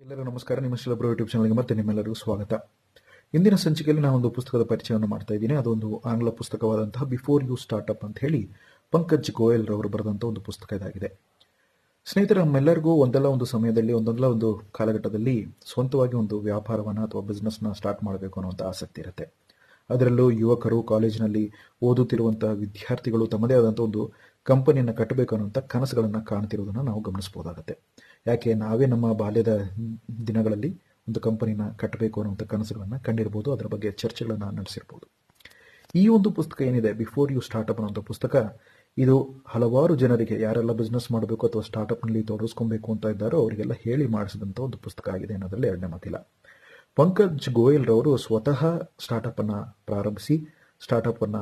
ಎಲ್ಲರಿಗೂ ನಮಸ್ಕಾರ. ನಿಮ್ಮ ಶಿಲಬ್ರ ಯೂಟ್ಯೂಬ್ ಚಾನಲ್ಗೆ ಮತ್ತೆ ನಿಮ್ಮೆಲ್ಲರಿಗೂ ಸ್ವಾಗತ. ಇಂದಿನ ಸಂಚಿಕೆಯಲ್ಲಿ ನಾನು ಒಂದು ಪುಸ್ತಕದ ಪರಿಚಯವನ್ನು ಮಾಡ್ತಾ ಇದ್ದೀನಿ. ಅದೊಂದು ಆಂಗ್ಲ ಪುಸ್ತಕವಾದಂತಹ ಬಿಫೋರ್ ಯು ಸ್ಟಾರ್ಟ್ಅಪ್ ಅಂತ ಹೇಳಿ ಪಂಕಜ್ ಗೋಯಲ್ ರವರು ಬರೆದಂಥ ಒಂದು ಪುಸ್ತಕ ಇದಾಗಿದೆ. ಸ್ನೇಹಿತರೆ, ನಮ್ಮೆಲ್ಲರಿಗೂ ಒಂದಲ್ಲ ಒಂದು ಸಮಯದಲ್ಲಿ ಒಂದಲ್ಲ ಒಂದು ಕಾಲಘಟ್ಟದಲ್ಲಿ ಸ್ವಂತವಾಗಿ ಒಂದು ವ್ಯಾಪಾರವನ್ನು ಅಥವಾ ಬಿಸ್ನೆಸ್ನ ಸ್ಟಾರ್ಟ್ ಮಾಡಬೇಕು ಅನ್ನುವಂಥ ಆಸಕ್ತಿ ಇರುತ್ತೆ. ಅದರಲ್ಲೂ ಯುವಕರು ಕಾಲೇಜಿನಲ್ಲಿ ಓದುತ್ತಿರುವಂಥ ವಿದ್ಯಾರ್ಥಿಗಳು ತಮ್ಮದೇ ಆದಂಥ ಒಂದು ಕಂಪನಿಯನ್ನು ಕಟ್ಟಬೇಕು ಅನ್ನುವಂಥ ಕನಸುಗಳನ್ನು ಕಾಣ್ತಿರೋದನ್ನು ನಾವು ಗಮನಿಸಬಹುದಾಗುತ್ತೆ. ಯಾಕೆ ನಾವೇ ನಮ್ಮ ಬಾಲ್ಯದ ದಿನಗಳಲ್ಲಿ ಒಂದು ಕಂಪನಿನ ಕಟ್ಟಬೇಕು ಅನ್ನುವಂಥ ಕನಸುಗಳನ್ನು ಕಂಡಿರ್ಬೋದು, ಅದರ ಬಗ್ಗೆ ಚರ್ಚೆಗಳನ್ನು ನಡೆಸಿರ್ಬೋದು. ಈ ಒಂದು ಪುಸ್ತಕ ಏನಿದೆ ಬಿಫೋರ್ ಯು ಸ್ಟಾರ್ಟ್ಅಪ್ ಅನ್ನೋಂಥ ಪುಸ್ತಕ, ಇದು ಹಲವಾರು ಜನರಿಗೆ ಯಾರೆಲ್ಲ ಬಿಸ್ನೆಸ್ ಮಾಡಬೇಕು ಅಥವಾ ಸ್ಟಾರ್ಟ್ಅಪ್ನಲ್ಲಿ ತೊಡಗಿಸ್ಕೊಬೇಕು ಅಂತ ಇದ್ದಾರೋ ಅವರಿಗೆಲ್ಲ ಹೇಳಿ ಮಾಡಿಸಿದಂಥ ಒಂದು ಪುಸ್ತಕ ಆಗಿದೆ ಅನ್ನೋದರಲ್ಲಿ ಎರಡನೇ ಮಾತಿಲ್ಲ ಪಂಕಜ್ ಗೋಯಲ್ ರವರು ಸ್ವತಃ ಸ್ಟಾರ್ಟಪ್ ಅನ್ನ ಪ್ರಾರಂಭಿಸಿ ಸ್ಟಾರ್ಟಪ್ ಅನ್ನ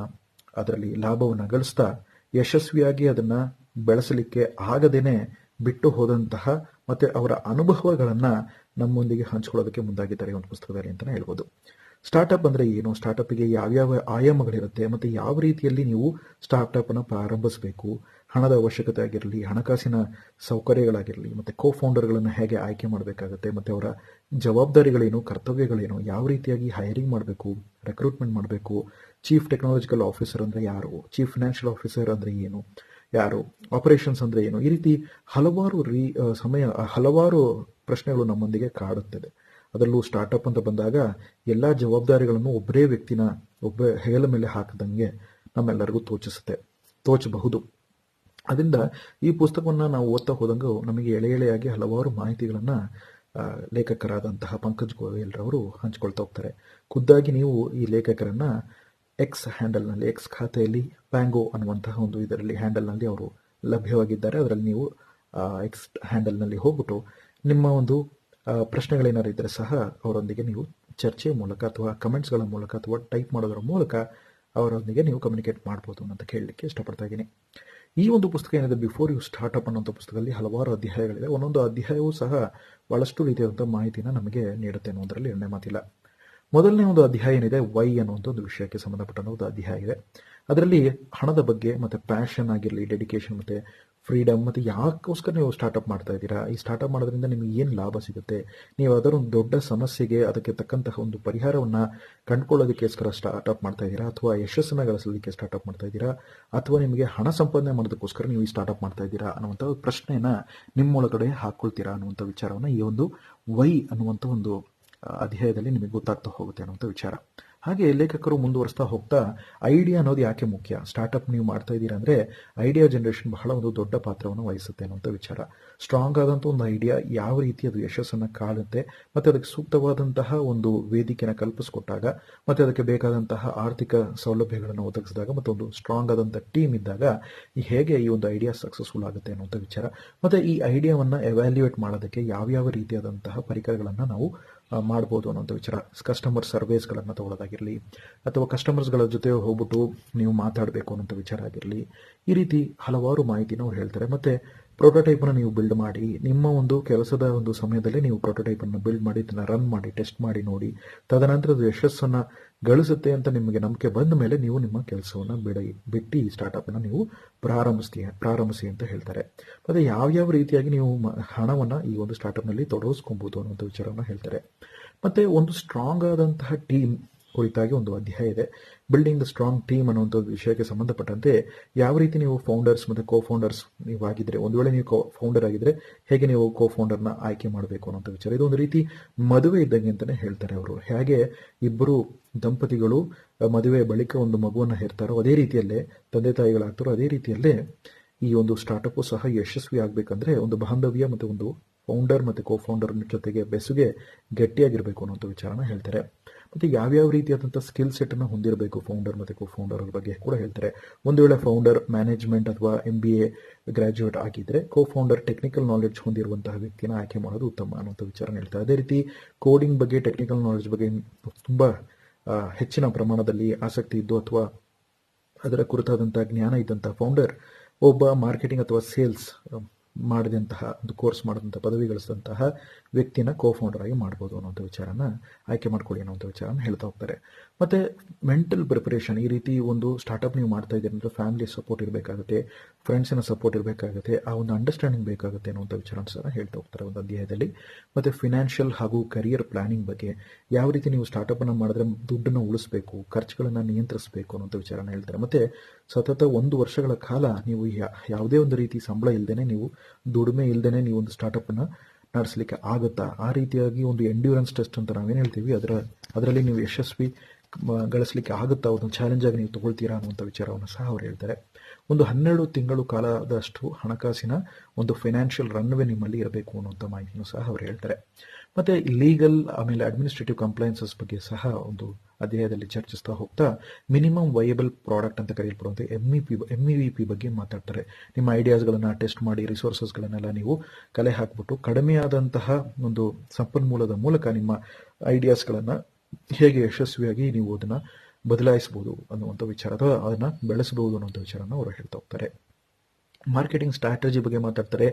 ಅದರಲ್ಲಿ ಲಾಭವನ್ನು ಗಳಿಸ್ತಾ, ಯಶಸ್ವಿಯಾಗಿ ಅದನ್ನ ಬೆಳೆಸಲಿಕ್ಕೆ ಆಗದೇನೆ ಬಿಟ್ಟು ಹೋದಂತಹ ಮತ್ತೆ ಅವರ ಅನುಭವಗಳನ್ನ ನಮ್ಮೊಂದಿಗೆ ಹಂಚಿಕೊಳ್ಳೋದಕ್ಕೆ ಮುಂದಾಗಿದ್ದಾರೆ ಒಂದು ಪುಸ್ತಕದಲ್ಲಿ ಅಂತಾನೆ ಹೇಳ್ಬೋದು. ಸ್ಟಾರ್ಟಪ್ ಅಂದ್ರೆ ಏನು? ಸ್ಟಾರ್ಟಪ್ಗೆ ಯಾವ್ಯಾವ ಆಯಾಮಗಳಿರುತ್ತೆ? ಮತ್ತೆ ಯಾವ ರೀತಿಯಲ್ಲಿ ನೀವು ಸ್ಟಾರ್ಟಪ್ ಅನ್ನು ಪ್ರಾರಂಭಿಸಬೇಕು? ಹಣದ ಅವಶ್ಯಕತೆ ಆಗಿರಲಿ, ಹಣಕಾಸಿನ ಸೌಕರ್ಯಗಳಾಗಿರಲಿ, ಮತ್ತೆ ಕೋ ಫೌಂಡರ್ಗಳನ್ನು ಹೇಗೆ ಆಯ್ಕೆ ಮಾಡಬೇಕಾಗುತ್ತೆ, ಮತ್ತೆ ಅವರ ಜವಾಬ್ದಾರಿಗಳೇನು, ಕರ್ತವ್ಯಗಳೇನು, ಯಾವ ರೀತಿಯಾಗಿ ಹೈರಿಂಗ್ ಮಾಡಬೇಕು ರೆಕ್ರೂಟ್ಮೆಂಟ್ ಮಾಡಬೇಕು ಚೀಫ್ ಟೆಕ್ನಾಲಜಿಕಲ್ ಆಫೀಸರ್ ಅಂದ್ರೆ ಯಾರು ಚೀಫ್ ಫೈನಾನ್ಷಿಯಲ್ ಆಫೀಸರ್ ಅಂದ್ರೆ ಏನು ಯಾರು? ಆಪರೇಷನ್ಸ್ ಅಂದ್ರೆ ಏನು? ಈ ರೀತಿ ಹಲವಾರು ರೀ ಸಮಯ ಹಲವಾರು ಪ್ರಶ್ನೆಗಳು ನಮ್ಮೊಂದಿಗೆ ಕಾಡುತ್ತದೆ. ಅದರಲ್ಲೂ ಸ್ಟಾರ್ಟಪ್ ಅಂತ ಬಂದಾಗ ಎಲ್ಲ ಜವಾಬ್ದಾರಿಗಳನ್ನು ಒಬ್ಬರೇ ವ್ಯಕ್ತಿನ, ಒಬ್ಬ ಹೆಗಲ ಮೇಲೆ ಹಾಕದಂಗೆ ನಮ್ಮೆಲ್ಲರಿಗೂ ತೋಚಿಸುತ್ತೆ, ತೋಚಬಹುದು. ಅದರಿಂದ ಈ ಪುಸ್ತಕವನ್ನು ನಾವು ಓದ್ತಾ ಹೋದಂಗೆ ನಮಗೆ ಎಳೆ ಎಳೆಯಾಗಿ ಹಲವಾರು ಮಾಹಿತಿಗಳನ್ನು ಲೇಖಕರಾದಂತಹ ಪಂಕಜ್ ಗೋಯಲ್ರವರು ಹಂಚ್ಕೊಳ್ತಾ ಹೋಗ್ತಾರೆ. ಖುದ್ದಾಗಿ ನೀವು ಈ ಲೇಖಕರನ್ನ ಎಕ್ಸ್ ಹ್ಯಾಂಡಲ್ನಲ್ಲಿ ಎಕ್ಸ್ ಖಾತೆಯಲ್ಲಿ ಪ್ಯಾಂಗೋ ಅನ್ನುವಂತಹ ಒಂದು ಇದರಲ್ಲಿ ಹ್ಯಾಂಡಲ್ನಲ್ಲಿ ಅವರು ಲಭ್ಯವಾಗಿದ್ದಾರೆ. ಅದರಲ್ಲಿ ನೀವು ಎಕ್ಸ್ ಹ್ಯಾಂಡಲ್ನಲ್ಲಿ ಹೋಗ್ಬಿಟ್ಟು ನಿಮ್ಮ ಒಂದು ಪ್ರಶ್ನೆಗಳೇನಾರು ಇದ್ದರೆ ಸಹ ಅವರೊಂದಿಗೆ ನೀವು ಚರ್ಚೆ ಮೂಲಕ ಅಥವಾ ಕಮೆಂಟ್ಸ್ಗಳ ಮೂಲಕ ಅಥವಾ ಟೈಪ್ ಮಾಡೋದರ ಮೂಲಕ ಅವರೊಂದಿಗೆ ನೀವು ಕಮ್ಯುನಿಕೇಟ್ ಮಾಡ್ಬೋದು ಅಂತ ಕೇಳಲಿಕ್ಕೆ ಇಷ್ಟಪಡ್ತಾ ಇದ್ದೀನಿ. ಈ ಒಂದು ಪುಸ್ತಕ ಏನಿದೆ ಬಿಫೋರ್ ಯು ಸ್ಟಾರ್ಟ್ಅಪ್ ಅನ್ನೋಂಥ ಪುಸ್ತಕದಲ್ಲಿ ಹಲವಾರು ಅಧ್ಯಾಯಗಳಿದೆ. ಒಂದೊಂದು ಅಧ್ಯಾಯವೂ ಸಹ ಬಹಳಷ್ಟು ರೀತಿಯಾದಂಥ ಮಾಹಿತಿನ ನಮಗೆ ನೀಡುತ್ತೆ ಅನ್ನೋದರಲ್ಲಿ ಎರಡನೇ ಮಾತಿಲ್ಲ. ಮೊದಲನೇ ಒಂದು ಅಧ್ಯಾಯ ಏನಿದೆ? ವೈ ಅನ್ನುವಂಥ ಒಂದು ವಿಷಯಕ್ಕೆ ಸಂಬಂಧಪಟ್ಟ ಒಂದು ಅಧ್ಯಾಯ ಇದೆ. ಅದರಲ್ಲಿ ಹಣದ ಬಗ್ಗೆ ಮತ್ತೆ ಪ್ಯಾಷನ್ ಆಗಿರಲಿ ಡೆಡಿಕೇಶನ್ ಮತ್ತೆ ಫ್ರೀಡಮ್ ಮತ್ತೆ ಯಾಕೋಸ್ಕರ ನೀವು ಸ್ಟಾರ್ಟಪ್ ಮಾಡ್ತಾ ಇದ್ದೀರಾ? ಈ ಸ್ಟಾರ್ಟಪ್ ಮಾಡೋದ್ರಿಂದ ನಿಮಗೆ ಏನು ಲಾಭ ಸಿಗುತ್ತೆ? ನೀವು ಅದರ ಒಂದು ದೊಡ್ಡ ಸಮಸ್ಯೆಗೆ ಅದಕ್ಕೆ ತಕ್ಕಂತಹ ಒಂದು ಪರಿಹಾರವನ್ನ ಕಂಡುಕೊಳ್ಳೋದಕ್ಕೋಸ್ಕರ ಸ್ಟಾರ್ಟಪ್ ಮಾಡ್ತಾ ಇದ್ದೀರಾ? ಅಥವಾ ಯಶಸ್ಸನ್ನು ಗಳಿಸಲಿಕ್ಕೆ ಸ್ಟಾರ್ಟಪ್ ಮಾಡ್ತಾ ಇದ್ದೀರಾ? ಅಥವಾ ನಿಮಗೆ ಹಣ ಸಂಪಾದನೆ ಮಾಡೋದಕ್ಕೋಸ್ಕರ ನೀವು ಈ ಸ್ಟಾರ್ಟಪ್ ಮಾಡ್ತಾ ಇದ್ದೀರಾ? ಅನ್ನುವಂಥ ಪ್ರಶ್ನೆಯನ್ನು ನಿಮ್ಮೊಳಗಡೆ ಹಾಕ್ಕೊಳ್ತೀರಾ ಅನ್ನುವಂಥ ವಿಚಾರವನ್ನ ಈ ಒಂದು ವೈ ಅನ್ನುವಂಥ ಒಂದು ಅಧ್ಯಾಯದಲ್ಲಿ ನಿಮಗೆ ಗೊತ್ತಾಗ್ತಾ ಹೋಗುತ್ತೆ ಅನ್ನುವಂಥ ವಿಚಾರ. ಹಾಗೆ ಲೇಖಕರು ಮುಂದುವರಿಸ್ತಾ ಹೋಗ್ತಾ ಐಡಿಯಾ ಅನ್ನೋದು ಯಾಕೆ ಮುಖ್ಯ? ಸ್ಟಾರ್ಟ್ಅಪ್ ನೀವು ಮಾಡ್ತಾ ಇದ್ದೀರಾ ಅಂದ್ರೆ ಐಡಿಯಾ ಜನರೇಷನ್ ಬಹಳ ಒಂದು ದೊಡ್ಡ ಪಾತ್ರವನ್ನು ವಹಿಸುತ್ತೆ ಅನ್ನುವಂಥ ವಿಚಾರ. ಸ್ಟ್ರಾಂಗ್ ಆದಂಥ ಒಂದು ಐಡಿಯಾ ಯಾವ ರೀತಿ ಅದು ಯಶಸ್ಸನ್ನು ಕಾಣುತ್ತೆ ಮತ್ತೆ ಅದಕ್ಕೆ ಸೂಕ್ತವಾದಂತಹ ಒಂದು ವೇದಿಕೆನ ಕಲ್ಪಿಸಿಕೊಟ್ಟಾಗ ಮತ್ತೆ ಅದಕ್ಕೆ ಬೇಕಾದಂತಹ ಆರ್ಥಿಕ ಸೌಲಭ್ಯಗಳನ್ನು ಒದಗಿಸಿದಾಗ ಮತ್ತು ಒಂದು ಸ್ಟ್ರಾಂಗ್ ಆದಂಥ ಟೀಮ್ ಇದ್ದಾಗ ಈ ಹೇಗೆ ಈ ಒಂದು ಐಡಿಯಾ ಸಕ್ಸಸ್ಫುಲ್ ಆಗುತ್ತೆ ಅನ್ನುವಂಥ ವಿಚಾರ. ಮತ್ತೆ ಈ ಐಡಿಯಾವನ್ನ ಎವ್ಯಾಲ್ಯೂಯೇಟ್ ಮಾಡೋದಕ್ಕೆ ಯಾವ್ಯಾವ ರೀತಿಯಾದಂತಹ ಪರಿಕರಗಳನ್ನು ನಾವು ಮಾಡ್ಬೋದು ಅನ್ನೋಂಥ ವಿಚಾರ. ಕಸ್ಟಮರ್ ಸರ್ವೇಸ್ಗಳನ್ನು ತಗೊಳ್ಳೋದಾಗಿರಲಿ ಅಥವಾ ಕಸ್ಟಮರ್ಸ್ಗಳ ಜೊತೆ ಹೋಗ್ಬಿಟ್ಟು ನೀವು ಮಾತಾಡಬೇಕು ಅನ್ನೋಂಥ ವಿಚಾರ ಆಗಿರಲಿ, ಈ ರೀತಿ ಹಲವಾರು ಮಾಹಿತಿನ ಅವ್ರು ಹೇಳ್ತಾರೆ. ಮತ್ತೆ ಪ್ರೋಟೋಟೈಪನ್ನು ನೀವು ಬಿಲ್ಡ್ ಮಾಡಿ, ನಿಮ್ಮ ಒಂದು ಕೆಲಸದ ಒಂದು ಸಮಯದಲ್ಲಿ ನೀವು ಪ್ರೋಟೋಟೈಪನ್ನು ಬಿಲ್ಡ್ ಮಾಡಿ, ಇದನ್ನು ರನ್ ಮಾಡಿ ಟೆಸ್ಟ್ ಮಾಡಿ, ನೋಡಿ, ತದನಂತರ ಅದು ಯಶಸ್ಸನ್ನು ಗಳಿಸುತ್ತೆ ಅಂತ ನಿಮಗೆ ನಂಬಿಕೆ ಬಂದ ಮೇಲೆ ನೀವು ನಿಮ್ಮ ಕೆಲಸವನ್ನು ಬಿಡಿ, ಬಿಟ್ಟು ಈ ಸ್ಟಾರ್ಟಪ್ನ ನೀವು ಪ್ರಾರಂಭಿಸ್ತೀಯ, ಪ್ರಾರಂಭಿಸಿ ಅಂತ ಹೇಳ್ತಾರೆ. ಮತ್ತು ಯಾವ್ಯಾವ ರೀತಿಯಾಗಿ ನೀವು ಹಣವನ್ನ ಈ ಒಂದು ಸ್ಟಾರ್ಟಪ್ನಲ್ಲಿ ತೊಡಗಿಸ್ಕೊಬೋದು ಅನ್ನೋಂಥ ವಿಚಾರವನ್ನು ಹೇಳ್ತಾರೆ. ಮತ್ತು ಒಂದು ಸ್ಟ್ರಾಂಗ್ ಆದಂತಹ ಟೀಮ್ ಕುರಿತಾಗಿ ಒಂದು ಅಧ್ಯಾಯ ಇದೆ. ಬಿಲ್ಡಿಂಗ್ ದ ಸ್ಟ್ರಾಂಗ್ ಟೀಮ್ ಅನ್ನುವಂಥ ವಿಷಯಕ್ಕೆ ಸಂಬಂಧಪಟ್ಟಂತೆ ಯಾವ ರೀತಿ ನೀವು ಫೌಂಡರ್ಸ್ ಮತ್ತು ಕೋ ಫೌಂಡರ್ಸ್ ನೀವು ಆಗಿದ್ರೆ ಒಂದು ವೇಳೆ ನೀವು ಕೋ ಫೌಂಡರ್ ಆಗಿದ್ರೆ ಹೇಗೆ ನೀವು ಕೋ ಫೌಂಡರ್ನ ಆಯ್ಕೆ ಮಾಡಬೇಕು ಅನ್ನೋಂಥ ವಿಚಾರ. ಇದು ಒಂದು ರೀತಿ ಮದುವೆ ಇದ್ದಂಗೆ ಅಂತಲೇ ಹೇಳ್ತಾರೆ ಅವರು. ಹೇಗೆ ಇಬ್ಬರು ದಂಪತಿಗಳು ಮದುವೆ ಬಳಿಕ ಒಂದು ಮಗುವನ್ನು ಹೇರ್ತಾರೋ, ಅದೇ ರೀತಿಯಲ್ಲೇ ತಂದೆ ತಾಯಿಗಳಾಗ್ತಾರೋ, ಅದೇ ರೀತಿಯಲ್ಲೇ ಈ ಒಂದು ಸ್ಟಾರ್ಟಪ್ಪು ಸಹ ಯಶಸ್ವಿ ಆಗಬೇಕಂದ್ರೆ ಒಂದು ಬಾಂಧವ್ಯ ಮತ್ತು ಒಂದು ಫೌಂಡರ್ ಮತ್ತು ಕೋ ಫೌಂಡರ್ ಜೊತೆಗೆ ಬೆಸುಗೆ ಗಟ್ಟಿಯಾಗಿರಬೇಕು ಅನ್ನೋಂಥ ವಿಚಾರನ ಹೇಳ್ತಾರೆ. ಮತ್ತೆ ಯಾವ್ಯಾವ ರೀತಿಯಾದಂಥ ಸ್ಕಿಲ್ ಸೆಟ್ ಅನ್ನ ಹೊಂದಿರಬೇಕು ಫೌಂಡರ್ ಮತ್ತೆ ಕೋ ಫೌಂಡರ್ ಬಗ್ಗೆ ಕೂಡ ಹೇಳ್ತಾರೆ. ಒಂದು ವೇಳೆ ಫೌಂಡರ್ ಮ್ಯಾನೇಜ್ಮೆಂಟ್ ಅಥವಾ ಎಂ ಬಿ ಎ ಗ್ರ್ಯಾಜುಯೇಟ್ ಆಗಿದ್ರೆ ಕೋ ಫೌಂಡರ್ ಟೆಕ್ನಿಕಲ್ ನಾಲೆಡ್ಜ್ ಹೊಂದಿರುವಂತಹ ವ್ಯಕ್ತಿನ ಆಯ್ಕೆ ಮಾಡೋದು ಉತ್ತಮ ಅನ್ನುವಂಥ ವಿಚಾರ ಹೇಳ್ತಾರೆ. ಅದೇ ರೀತಿ ಕೋಡಿಂಗ್ ಬಗ್ಗೆ ಟೆಕ್ನಿಕಲ್ ನಾಲೆಡ್ಜ್ ಬಗ್ಗೆ ತುಂಬಾ ಹೆಚ್ಚಿನ ಪ್ರಮಾಣದಲ್ಲಿ ಆಸಕ್ತಿ ಇದ್ದು ಅಥವಾ ಅದರ ಕುರಿತಾದಂಥ ಜ್ಞಾನ ಇದ್ದಂಥ ಫೌಂಡರ್ ಒಬ್ಬ ಮಾರ್ಕೆಟಿಂಗ್ ಅಥವಾ ಸೇಲ್ಸ್ ಮಾಡಿದಂತಹ, ಒಂದು ಕೋರ್ಸ್ ಮಾಡಿದಂಥ ಪದವಿ ಗಳಿಸಿದಂತಹ ವ್ಯಕ್ತಿನ ಕೋ ಫೌಂಡರ್ ಆಗಿ ಮಾಡ್ಬೋದು ಅನ್ನೋಂಥ ವಿಚಾರನ ಆಯ್ಕೆ ಮಾಡ್ಕೊಳ್ಳಿ ಅನ್ನೋಂಥ ವಿಚಾರನ ಹೇಳ್ತಾ ಹೋಗ್ತಾರೆ. ಮತ್ತು ಮೆಂಟಲ್ ಪ್ರಿಪರೇಷನ್ ಈ ರೀತಿ ಒಂದು ಸ್ಟಾರ್ಟಪ್ ನೀವು ಮಾಡ್ತಾ ಇದ್ದೀರಿ ಅಂದರೆ ಫ್ಯಾಮಿಲಿ ಸಪೋರ್ಟ್ ಇರಬೇಕಾಗುತ್ತೆ ಫ್ರೆಂಡ್ಸಿನ ಸಪೋರ್ಟ್ ಇರಬೇಕಾಗುತ್ತೆ, ಆ ಒಂದು ಅಂಡರ್ಸ್ಟ್ಯಾಂಡಿಂಗ್ ಬೇಕಾಗುತ್ತೆ ಅನ್ನೋಂಥ ವಿಚಾರ ಸಹ ಹೇಳ್ತಾ ಹೋಗ್ತಾರೆ ಒಂದು ಅಧ್ಯಾಯದಲ್ಲಿ. ಮತ್ತು ಫಿನಾನ್ಷಿಯಲ್ ಹಾಗೂ ಕರಿಯರ್ ಪ್ಲಾನಿಂಗ್ ಬಗ್ಗೆ ಯಾವ ರೀತಿ ನೀವು ಸ್ಟಾರ್ಟಪ್ಪನ್ನು ಮಾಡಿದ್ರೆ ದುಡ್ಡನ್ನು ಉಳಿಸಬೇಕು, ಖರ್ಚುಗಳನ್ನು ನಿಯಂತ್ರಿಸಬೇಕು ಅನ್ನೋಂಥ ವಿಚಾರನ ಹೇಳ್ತಾರೆ. ಮತ್ತು ಸತತ ಒಂದು ವರ್ಷಗಳ ಕಾಲ ನೀವು ಯಾವುದೇ ಒಂದು ರೀತಿ ಸಂಬಳ ಇಲ್ಲದೇ ನೀವು ದುಡಿಮೆ ಇಲ್ಲದೇ ನೀವು ಒಂದು ಸ್ಟಾರ್ಟಪ್ಪನ್ನು ನಡೆಸಲಿಕ್ಕೆ ಆಗುತ್ತಾ? ಆ ರೀತಿಯಾಗಿ ಒಂದು ಎಂಡ್ಯೂರೆನ್ಸ್ ಟೆಸ್ಟ್ ಅಂತ ನಾವೇನು ಹೇಳ್ತೀವಿ. ಅದರ, ಅದರಲ್ಲಿ ನೀವು ಯಶಸ್ವಿ ಗಳಿಸಲಿಕ್ಕೆ ಆಗುತ್ತಾ? ಒಂದು ಚಾಲೆಂಜ್ ಆಗಿ ನೀವು ತಗೊಳ್ತೀರಾ ಅನ್ನುವಂಥ ವಿಚಾರವನ್ನು ಸಹ ಅವರು ಹೇಳ್ತಾರೆ. ಒಂದು ಹನ್ನೆರಡು ತಿಂಗಳು ಕಾಲದಷ್ಟು ಹಣಕಾಸಿನ ಒಂದು ಫೈನಾನ್ಷಿಯಲ್ ರನ್ವೇ ನಿಮ್ಮಲ್ಲಿ ಇರಬೇಕು ಅನ್ನುವಂಥ ಮಾಹಿತಿಯನ್ನು ಸಹ ಅವರು ಹೇಳ್ತಾರೆ. ಮತ್ತು ಲೀಗಲ್ ಆಮೇಲೆ ಅಡ್ಮಿನಿಸ್ಟ್ರೇಟಿವ್ ಕಂಪ್ಲೈನ್ಸಸ್ ಬಗ್ಗೆ ಸಹ ಒಂದು ಅಧ್ಯಾಯದಲ್ಲಿ ಚರ್ಚಿಸ್ತಾ ಹೋಗ್ತಾ ಮಿನಿಮಮ್ ವಯಬಲ್ ಪ್ರಾಡಕ್ಟ್ ಅಂತ ಕರೆಯಲ್ಪಡುವಂಥ M E P M E V P ಬಗ್ಗೆ ಮಾತಾಡ್ತಾರೆ. ನಿಮ್ಮ ಐಡಿಯಾಸ್ಗಳನ್ನು ಟೆಸ್ಟ್ ಮಾಡಿ ರಿಸೋರ್ಸಸ್ಗಳನ್ನೆಲ್ಲ ನೀವು ಕಲೆ ಹಾಕ್ಬಿಟ್ಟು, ಕಡಿಮೆಯಾದಂತಹ ಒಂದು ಸಂಪನ್ಮೂಲದ ಮೂಲಕ ನಿಮ್ಮ ಐಡಿಯಾಸ್ಗಳನ್ನು ಹೇಗೆ ಯಶಸ್ವಿಯಾಗಿ ನೀವು ಅದನ್ನು ಬದಲಾಯಿಸಬಹುದು ಅನ್ನುವಂಥ ವಿಚಾರ ಅಥವಾ ಅದನ್ನು ಬೆಳೆಸಬಹುದು ಅನ್ನುವಂಥ ವಿಚಾರನ ಅವರು ಹೇಳ್ತಾ ಹೋಗ್ತಾರೆ. ಮಾರ್ಕೆಟಿಂಗ್ ಸ್ಟ್ರಾಟಜಿ ಬಗ್ಗೆ ಮಾತಾಡ್ತಾರೆ.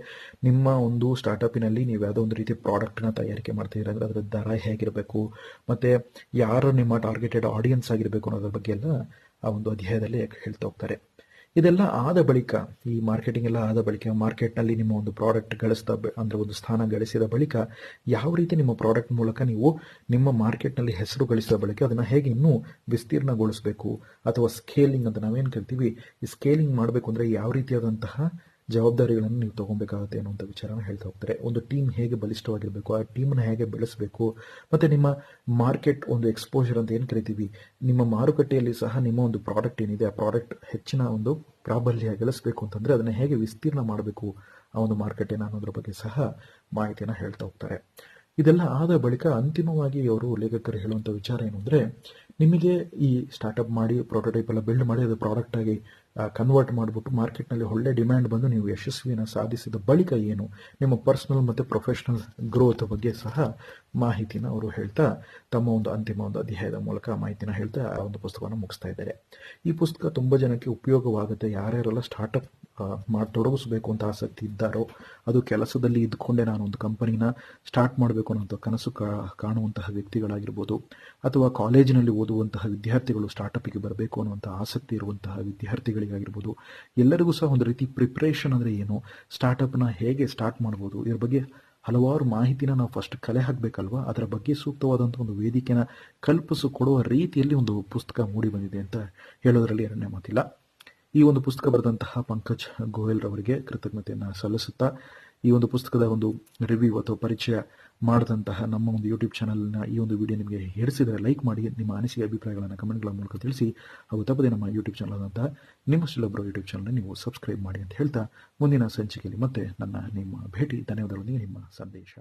ನಿಮ್ಮ ಒಂದು ಸ್ಟಾರ್ಟಪ್ಪಿನಲ್ಲಿ ನೀವು ಯಾವುದೋ ಒಂದು ರೀತಿ ಪ್ರಾಡಕ್ಟ್ನ ತಯಾರಿಕೆ ಮಾಡ್ತಾ ಅಂದರೆ ಅದರ ದರ ಹೇಗಿರಬೇಕು, ಮತ್ತು ಯಾರು ನಿಮ್ಮ ಟಾರ್ಗೆಟೆಡ್ ಆಡಿಯನ್ಸ್ ಆಗಿರಬೇಕು ಅನ್ನೋದ್ರ ಬಗ್ಗೆ ಎಲ್ಲ ಆ ಒಂದು ಅಧ್ಯಾಯದಲ್ಲಿ ಹೇಳ್ತಾ ಹೋಗ್ತಾರೆ. ಇದೆಲ್ಲ ಆದ ಬಳಿಕ, ಈ ಮಾರ್ಕೆಟಿಂಗ್ ಎಲ್ಲ ಆದ ಬಳಿಕ ಮಾರ್ಕೆಟ್ನಲ್ಲಿ ನಿಮ್ಮ ಒಂದು ಪ್ರಾಡಕ್ಟ್ ಗಳಿಸಿದ ಅಂದ್ರೆ ಒಂದು ಸ್ಥಾನ ಗಳಿಸಿದ ಬಳಿಕ, ಯಾವ ರೀತಿ ನಿಮ್ಮ ಪ್ರಾಡಕ್ಟ್ ಮೂಲಕ ನೀವು ನಿಮ್ಮ ಮಾರ್ಕೆಟ್ನಲ್ಲಿ ಹೆಸರು ಗಳಿಸಿದ ಬಳಿಕ ಅದನ್ನು ಹೇಗೆ ಇನ್ನೂ ವಿಸ್ತೀರ್ಣಗೊಳಿಸಬೇಕು ಅಥವಾ ಸ್ಕೇಲಿಂಗ್ ಅಂತ ನಾವೇನು ಕರಿತೀವಿ, ಈ ಸ್ಕೇಲಿಂಗ್ ಮಾಡಬೇಕು ಅಂದರೆ ಯಾವ ರೀತಿಯಾದಂತಹ ಜವಾಬ್ದಾರಿಗಳನ್ನು ನೀವು ತಗೊಬೇಕಾಗುತ್ತೆ ಅನ್ನುವಂಥ ವಿಚಾರನ ಹೇಳ್ತಾ ಹೋಗ್ತಾರೆ. ಒಂದು ಟೀಮ್ ಹೇಗೆ ಬಲಿಷ್ಠವಾಗಿರಬೇಕು, ಆ ಟೀಮನ್ನು ಹೇಗೆ ಬೆಳೆಸಬೇಕು, ಮತ್ತು ನಿಮ್ಮ ಮಾರ್ಕೆಟ್ ಒಂದು ಎಕ್ಸ್ಪೋಜರ್ ಅಂತ ಏನು ಕರಿತೀವಿ? ನಿಮ್ಮ ಮಾರುಕಟ್ಟೆಯಲ್ಲಿ ಸಹ ನಿಮ್ಮ ಒಂದು ಪ್ರಾಡಕ್ಟ್ ಏನಿದೆ, ಆ ಪ್ರಾಡಕ್ಟ್ ಹೆಚ್ಚಿನ ಒಂದು ಪ್ರಾಬಲ್ಯ ಗಳಿಸಬೇಕು ಅಂತಂದರೆ ಅದನ್ನು ಹೇಗೆ ವಿಸ್ತೀರ್ಣ ಮಾಡಬೇಕು ಆ ಒಂದು ಮಾರುಕಟ್ಟೆನ ಅನ್ನೋದ್ರ ಬಗ್ಗೆ ಸಹ ಮಾಹಿತಿಯನ್ನು ಹೇಳ್ತಾ ಹೋಗ್ತಾರೆ. ಇದೆಲ್ಲ ಆದ ಬಳಿಕ ಅಂತಿಮವಾಗಿ ಅವರು ಲೇಖಕರು ಹೇಳುವಂಥ ವಿಚಾರ ಏನು ಅಂದರೆ, ನಿಮಗೆ ಈ ಸ್ಟಾರ್ಟಪ್ ಮಾಡಿ ಪ್ರೋಟೋಟೈಪ್ ಎಲ್ಲ ಬಿಲ್ಡ್ ಮಾಡಿ, ಅದು ಪ್ರಾಡಕ್ಟ್ ಆಗಿ ಕನ್ವರ್ಟ್ ಮಾಡಿಬಿಟ್ಟು ಮಾರ್ಕೆಟ್ನಲ್ಲಿ ಒಳ್ಳೆ ಡಿಮ್ಯಾಂಡ್ ಬಂದು ನೀವು ಯಶಸ್ವಿಯನ್ನು ಸಾಧಿಸಿದ ಬಳಿಕ ಏನು, ನಿಮ್ಮ ಪರ್ಸನಲ್ ಮತ್ತು ಪ್ರೊಫೆಷನಲ್ ಗ್ರೋತ್ ಬಗ್ಗೆ ಸಹ ಮಾಹಿತಿನ ಅವರು ಹೇಳ್ತಾ ತಮ್ಮ ಒಂದು ಅಂತಿಮ ಒಂದು ಅಧ್ಯಾಯದ ಮೂಲಕ ಮಾಹಿತಿನ ಹೇಳ್ತಾ ಆ ಒಂದು ಪುಸ್ತಕವನ್ನು ಮುಗಿಸ್ತಾ ಇದ್ದಾರೆ. ಈ ಪುಸ್ತಕ ತುಂಬ ಜನಕ್ಕೆ ಉಪಯೋಗವಾಗುತ್ತೆ. ಯಾರ್ಯಾರೆಲ್ಲ ಸ್ಟಾರ್ಟಪ್ ಮಾಡಿ, ತೊಡಗಿಸಬೇಕು ಅಂತ ಆಸಕ್ತಿ ಇದ್ದಾರೋ, ಅದು ಕೆಲಸದಲ್ಲಿ ಇದ್ಕೊಂಡೆ ನಾನು ಒಂದು ಕಂಪನಿನ ಸ್ಟಾರ್ಟ್ ಮಾಡಬೇಕು ಅನ್ನೋಂಥ ಕನಸು ಕಾಣುವಂತಹ ವ್ಯಕ್ತಿಗಳಾಗಿರ್ಬೋದು, ಅಥವಾ ಕಾಲೇಜಿನಲ್ಲಿ ಓದುವಂತಹ ವಿದ್ಯಾರ್ಥಿಗಳು ಸ್ಟಾರ್ಟಪ್ಗೆ ಬರಬೇಕು ಅನ್ನುವಂಥ ಆಸಕ್ತಿ ಇರುವಂತಹ ವಿದ್ಯಾರ್ಥಿಗಳಿಗಾಗಿರ್ಬೋದು ಎಲ್ಲರಿಗೂ ಸಹ ಒಂದು ರೀತಿ ಪ್ರಿಪ್ರೇಷನ್ ಅಂದರೆ ಏನು? ಸ್ಟಾರ್ಟಪ್ನ ಹೇಗೆ ಸ್ಟಾರ್ಟ್ ಮಾಡ್ಬೋದು? ಇದ್ರ ಬಗ್ಗೆ ಹಲವಾರು ಮಾಹಿತಿನ ನಾವು ಫಸ್ಟ್ ಕಲೆ ಹಾಕಬೇಕಲ್ವಾ? ಅದರ ಬಗ್ಗೆ ಸೂಕ್ತವಾದಂಥ ಒಂದು ವೇದಿಕೆನ ಕಲ್ಪಿಸಿಕೊಡುವ ರೀತಿಯಲ್ಲಿ ಒಂದು ಪುಸ್ತಕ ಮೂಡಿ ಬಂದಿದೆ ಅಂತ ಹೇಳೋದರಲ್ಲಿ ಎರಡನೇ ಮಾತಿಲ್ಲ. ಈ ಒಂದು ಪುಸ್ತಕ ಬರೆದಂತಹ ಪಂಕಜ್ ಗೋಯಲ್ ರವರಿಗೆ ಕೃತಜ್ಞತೆಯನ್ನು ಸಲ್ಲಿಸುತ್ತಾ ಈ ಒಂದು ಪುಸ್ತಕದ ಒಂದು ರಿವ್ಯೂ ಅಥವಾ ಪರಿಚಯ ಮಾಡಿದಂತಹ ನಮ್ಮ ಒಂದು ಯೂಟ್ಯೂಬ್ ಚಾನಲ್ನ ಈ ಒಂದು ವಿಡಿಯೋ ನಿಮಗೆ ಹಿಡಿಸಿದರೆ ಲೈಕ್ ಮಾಡಿ, ನಿಮ್ಮ ಅನಿಸಿಕೆ ಅಭಿಪ್ರಾಯಗಳನ್ನು ಕಮೆಂಟ್ಗಳ ಮೂಲಕ ತಿಳಿಸಿ, ಹಾಗೂ ತಪ್ಪದೆ ನಮ್ಮ ಯೂಟ್ಯೂಬ್ ಚಾನಲ್ ಅಂತ ನಿಮ್ಮ ಶಿಲ್ಲೊಬ್ಬರು ಯೂಟ್ಯೂಬ್ ಚಾನಲ್ನ ನೀವು ಸಬ್ಸ್ಕ್ರೈಬ್ ಮಾಡಿ ಅಂತ ಹೇಳ್ತಾ, ಮುಂದಿನ ಸಂಚಿಕೆಯಲ್ಲಿ ಮತ್ತೆ ನನ್ನ ನಿಮ್ಮ ಭೇಟಿ ಧನ್ಯವಾದಗಳೊಂದಿಗೆ ನಿಮ್ಮ ಸಂದೇಶ.